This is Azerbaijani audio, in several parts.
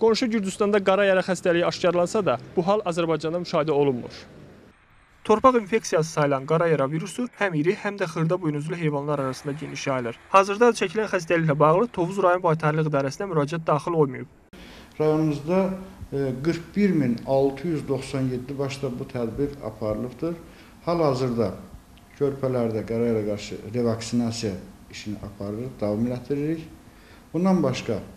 Qonşu Gürcüstanda qara yara xəstəliyi aşkarlansa da, bu hal Azərbaycanda müşahidə olunmur. Torpaq infeksiyası sayılan qara yara virusu həm iri, həm də xırda buynuzlu heyvanlar arasında geniş yayılır. Hazırda çəkilən xəstəliklə bağlı Tovuz rayon baytarlıq idarəsinə müraciət daxil olmayıb. Rayonumuzda e, 41697 başda bu tədbir aparılıbdır. Hal-hazırda körpələrdə qarayara qarşı revaksinasiya işini aparırıq, davam elətdiririk. Bundan başqa e,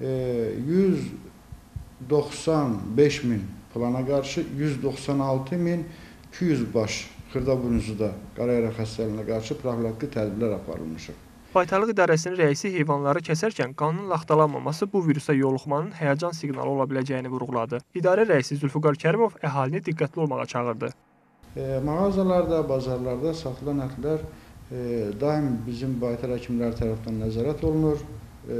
195 min plana qarşı 196 min 200 baş xırda buynuzluda qarayara xəstəliyinə qarşı profilaktik tədbirlər aparılmışıq. Baytarlıq İdarəsinin rəisi heyvanları kəsərkən qanun laxtalanmaması bu virusa yoluxmanın həyəcan siqnalı ola biləcəyini vurğuladı. İdarə rəisi Zülfüqar Kərimov əhalini diqqətli olmağa çağırdı. E, mağazalarda, bazarlarda satılan ətlər e, daim bizim baytar həkimləri tərəfindən nəzarət olunur. E,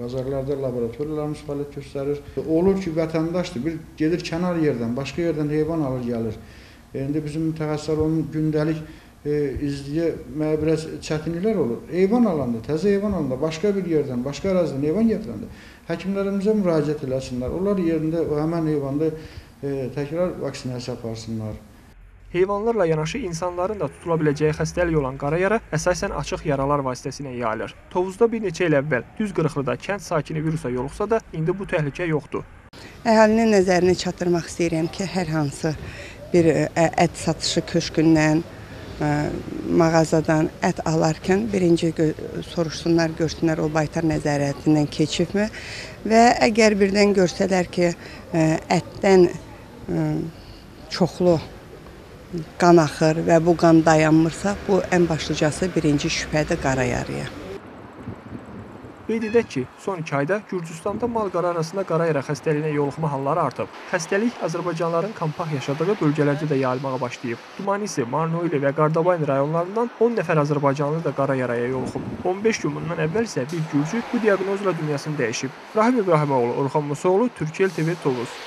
bazarlarda laboratoriyalarımız fəaliyyət göstərir. Olur ki, vətəndaşdır, bir gedir kənar yerdən, başqa yerdən heyvan alır gəlir. İndi bizim mütəxəssislər onun gündəlik e, izləməyə biraz çətinliklər olur. Heyvan alanda, təzə heyvan alanda, başqa bir yerdən, başqa ərazidən heyvan gətirəndə həkimlərimizə müraciət eləsinlər. Onlar yerində o həmən heyvanda e, təkrar vaksinasiya aparsınlar. Heyvanlarla yanaşı insanların da tutula biləcəyi xəstəlik olan qara yara əsasən açıq yaralar vasitəsilə yayılır. Tovuzda bir neçə il əvvəl düz qırıqlıda kənd sakini virusa yoluxsa da, indi bu təhlükə yoxdur. Əhalinin nəzərinə çatdırmaq istəyirəm ki, hər hansı bir ə, ət satışı köşkündən, ə, mağazadan ət alarkən birinci gö soruşsunlar, görsünlər o baytar nəzarətindən keçibmi və əgər birdən görsələr ki, ə, ətdən çoxlu qan axır və bu qan dayanmırsa, bu ən başlıcası birinci şübhədir qara yarıya. Qeyd edək ki, son 2 ayda Gürcüstanda mal-qara arasında qara yara xəstəliyinə yoluxma halları artıb. Xəstəlik Azərbaycanlıların kampah yaşadığı bölgələrdə də yayılmağa başlayıb. Dumanisi, Marnoyli və Qardabayn rayonlarından 10 nəfər azərbaycanlı da qara yaraya yoluxub. 15 gün bundan əvvəl isə bir gürcü bu diaqnozla dünyasını dəyişib. Rahim İbrahimoğlu, Orxan Musoğlu, Türkiyə TV Tovuz.